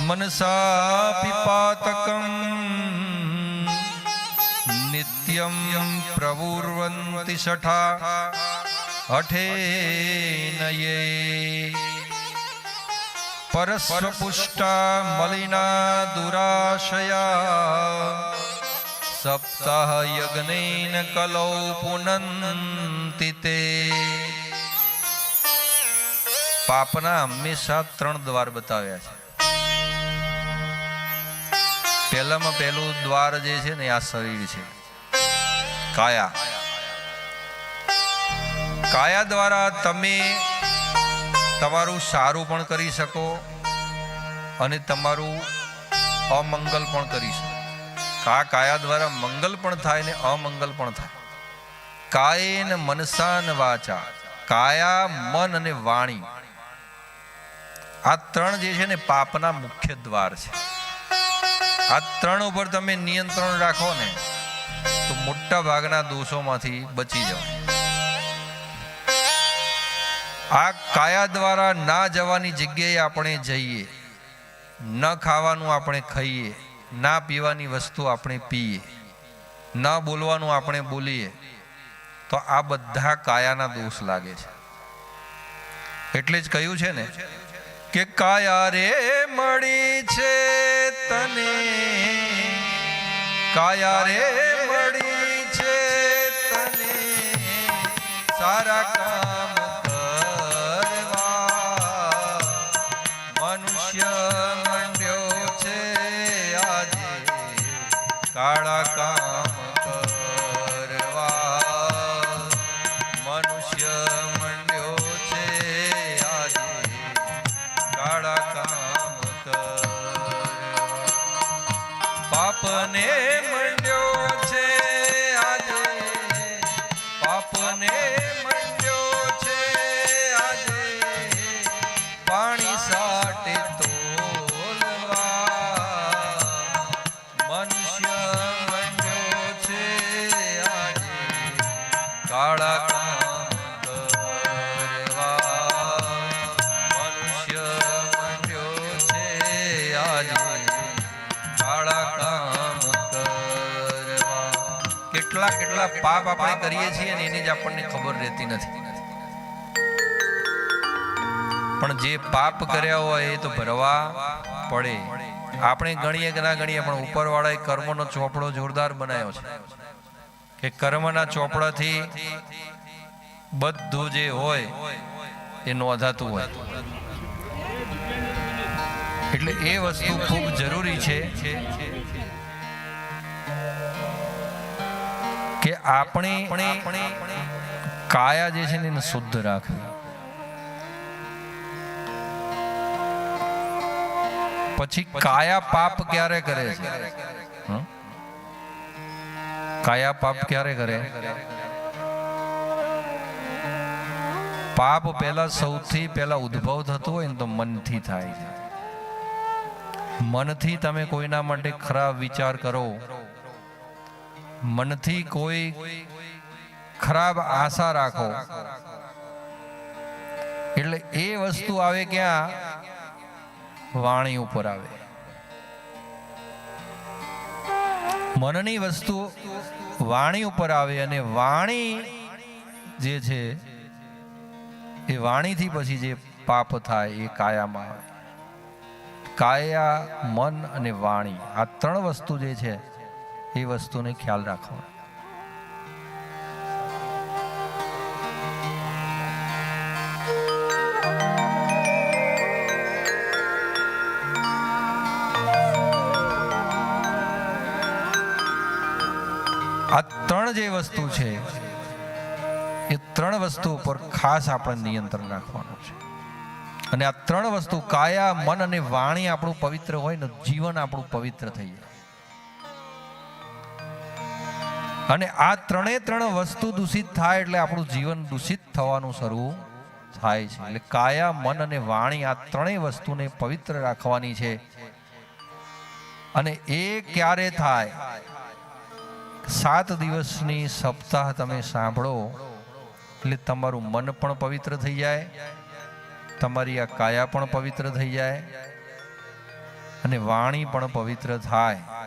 મનસા પિપાતકમ નિત્યમ પ્રવુર્વંતિ શઠા હઠેનયે પરસ્વપુષ્ટા મલિના દુરાશયા સપ્તાહ યજ્ઞેન કલૌ પુનંતિ તે પાપના હંમેશા ત્રણ દ્વાર બતાવ્યા છે. પહેલામાં પહેલું દ્વાર જે છે ને આ શરીર છે. કાયા. કાયા દ્વારા તમે તમારું સારું પણ કરી શકો અને તમારું અમંગલ પણ કરી શકો. કા કાયા દ્વારા મંગલ પણ થાય ને અમંગલ પણ થાય. કાયેન મનસાન વાચા. કાયા મન અને વાણી. આ ત્રણ જે છે ને પાપના મુખ્ય દ્વાર છે. આ ત્રણ ઉપર તમે નિયંત્રણ રાખો ને, તો મોટા ભાગના દોષોમાંથી બચી જાઓ. આ કાયા દ્વારા ના જવાની જગ્યાએ આપણે જઈએ, ન ખાવાનું આપણે ખાઈએ, ના પીવાની વસ્તુ આપણે પીએ, ન બોલવાનું આપણે બોલીએ, તો આ બધા કાયાના દોષ લાગે છે. એટલે જ કહ્યું છે ને કે કાયા રે મળી છે તને? કાયા રે મળી છે તને? સારા કામ મનુષ્ય મંડ્યો છે આજે. કાળા કામ પાપને મંડ્યો છે આજે. પાપને મંડ્યો છે આજે. પાણી સાટે તોલવા. મનુષ્ય મંડ્યો છે આજે. કાળા કરવા. મનુષ્ય મંડ્યો છે આજે. કેટલા કેટલા પાપ આપણે કરીએ છીએ ને એની જ આપણને ખબર રહેતી નથી. પણ જે પાપ કર્યા હોય એ તો ભરવા પડે. આપણે ગણીએ કે ના ગણીએ, પણ ઉપરવાળાએ કર્મનો ચોપડો જોરદાર બનાવ્યો છે. કે કર્મના ચોપડાથી બધું જે હોય, એ નોંધાતું હોય. એટલે એ વસ્તુ ખૂબ જરૂરી છે કે આપણે કાયા જે છે એને શુદ્ધ રાખવી. પછી કાયા પાપ ક્યારે કરે છે? કાયા પાપ ક્યારે કરે? પાપ પહેલા સૌથી પહેલા ઉદ્ભવ થતો હોય ને તો મનથી થાય. મનથી તમે કોઈના માટે ખરાબ વિચાર કરો. મનથી કોઈ ખરાબ આશા રાખો. એટલે એ વસ્તુ આવે ક્યાં? વાણી ઉપર આવે. મનની વસ્તુ વાણી ઉપર આવે અને વાણી જે છે, એ વાણીથી પછી જે પાપ થાય એ કાયામાં આવે. કાયા, મન અને વાણી આ ત્રણ વસ્તુ જે છે એ વસ્તુને ખ્યાલ રાખવાનો આ ત્રણ જે વસ્તુ છે, એ ત્રણ વસ્તુ ઉપર ખાસ આપણે નિયંત્રણ રાખવાનું છે. અને આ ત્રણ વસ્તુ કાયા, મન અને વાણી આપણું પવિત્ર હોય ને જીવન આપણું પવિત્ર થઈ જાય. અને આ ત્રણે ત્રણ વસ્તુ દૂષિત થાય એટલે આપણું જીવન દૂષિત થવાનું શરૂ થાય છે. એટલે કાયા, મન અને વાણી આ ત્રણેય વસ્તુને પવિત્ર રાખવાની છે. અને એ ક્યારે થાય? સાત દિવસની સપ્તાહ તમે સાંભળો, એટલે તમારું મન પણ પવિત્ર થઈ જાય, તમારી આ કાયા પણ પવિત્ર થઈ જાય, અને વાણી પણ પવિત્ર થાય.